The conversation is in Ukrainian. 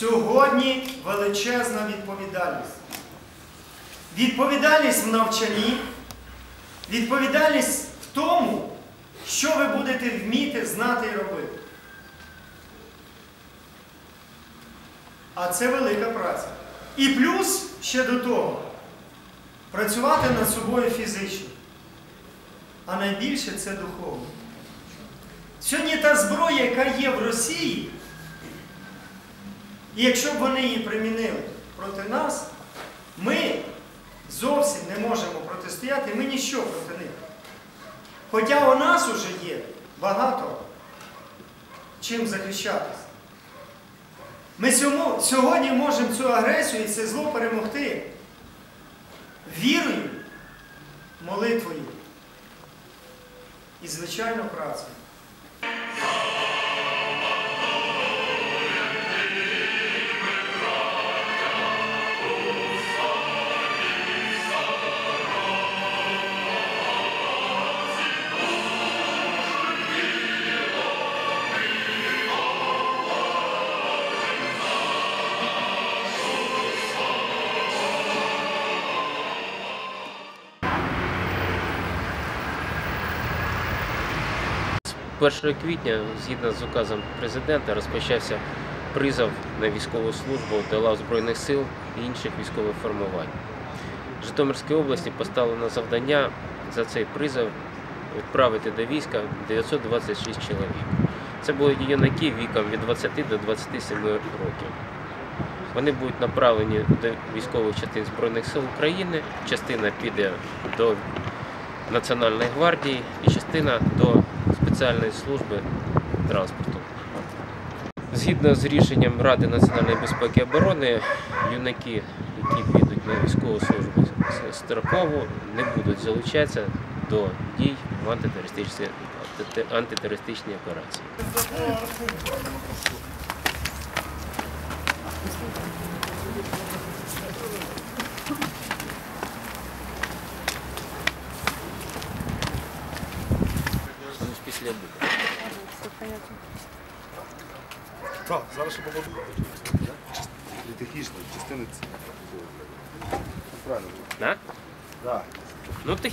сьогодні величезна відповідальність. Відповідальність в навчанні, відповідальність в тому, що ви будете вміти, знати і робити. А це велика праця. І плюс ще до того працювати над собою фізично. А найбільше це духовно. Сьогодні та зброя, яка є в Росії, і якщо б вони її примінили проти нас, ми зовсім не можемо протистояти, ми ніщо проти них. Хоча у нас вже є багато чим захищатися. Ми сьогодні можемо цю агресію і це зло перемогти вірою, молитвою і, звичайно, працею. 1 квітня, згідно з указом президента, розпочався призов на військову службу до лав Збройних сил і інших військових формувань. Житомирській області поставлено завдання за цей призов відправити до війська 926 чоловік. Це будуть юнаки віком від 20 до 27 років. Вони будуть направлені до військових частин Збройних сил України, частина піде до Національної гвардії і частина до спеціальної служби транспорту. Згідно з рішенням Ради національної безпеки і оборони, юнаки, які підуть на військову службу строкову, не будуть залучатися до дій в антитерористичній, операції. Після обіду. Так, зараз ще побуду. Технічно, частини це. Правильно. Да? Так. Ну, ти